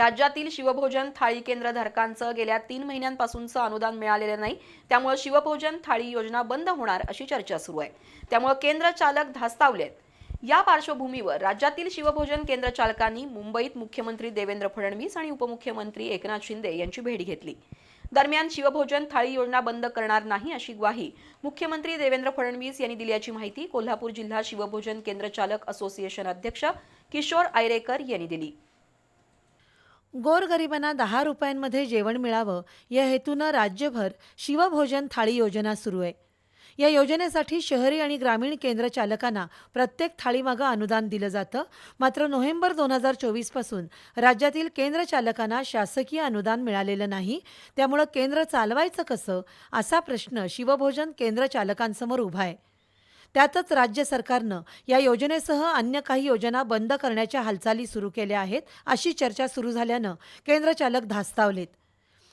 राज्यातील शिवभोजन थाळी केंद्रधारकांचं गेल्या तीन महिन्यांपासूनचं अनुदान मिळालेलं नाही. त्यामुळे शिवभोजन थाळी योजना बंद होणार अशी चर्चा सुरू आहे. त्यामुळे केंद्र चालक धास्तावलेत. या पार्श्वभूमीवर राज्यातील शिवभोजन केंद्र चालकांनी मुंबईत मुख्यमंत्री देवेंद्र फडणवीस आणि उपमुख्यमंत्री एकनाथ शिंदे यांची भेट घेतली. दरम्यान शिवभोजन थाळी योजना बंद करणार नाही अशी ग्वाही मुख्यमंत्री देवेंद्र फडणवीस यांनी दिल्याची माहिती कोल्हापूर जिल्हा शिवभोजन केंद्र चालक असोसिएशन अध्यक्ष किशोर आयरेकर यांनी दिली. गोरगरिबांना दहा रुपयांमध्ये जेवण मिळावं या हेतूनं राज्यभर शिवभोजन थाळी योजना सुरू आहे. या योजनेसाठी शहरी आणि ग्रामीण केंद्र चालकांना प्रत्येक थाळीमागं अनुदान दिलं जातं. मात्र नोव्हेंबर दोन हजार चोवीसपासून राज्यातील केंद्र चालकांना शासकीय अनुदान मिळालेलं नाही. त्यामुळं केंद्र चालवायचं कसं असा प्रश्न शिवभोजन केंद्र चालकांसमोर उभा आहे. त्यातच राज्य सरकारनं या योजनेसह अन्य काही योजना बंद करण्याच्या हालचाली सुरू केल्या आहेत अशी चर्चा सुरू झाल्यानं केंद्रचालक धास्तावलेत.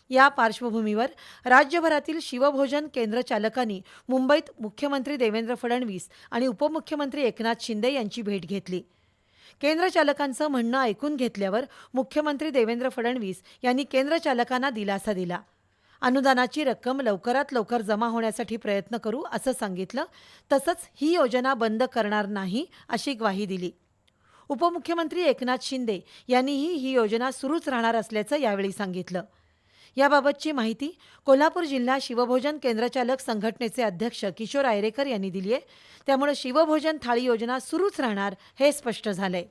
या पार्श्वभूमीवर राज्यभरातील शिवभोजन केंद्र चालकांनी मुंबईत मुख्यमंत्री देवेंद्र फडणवीस आणि उपमुख्यमंत्री एकनाथ शिंदे यांची भेट घेतली. केंद्र चालकांचं म्हणणं ऐकून घेतल्यावर मुख्यमंत्री देवेंद्र फडणवीस यांनी केंद्र चालकांना दिलासा दिला. अनुदानाची रक्कम लवकरात लवकर जमा होण्यासाठी प्रयत्न करू असं सांगितलं. तसंच ही योजना बंद करणार नाही अशी ग्वाही दिली. उपमुख्यमंत्री एकनाथ शिंदे यांनीही ही योजना सुरूच राहणार असल्याचं यावेळी सांगितलं. याबाबतची माहिती कोल्हापूर जिल्हा शिवभोजन केंद्रचालक संघटनेचे अध्यक्ष किशोर आयरेकर यांनी दिली आहे त्यामुळे शिवभोजन थाळी योजना सुरूच राहणार हे स्पष्ट झालंय.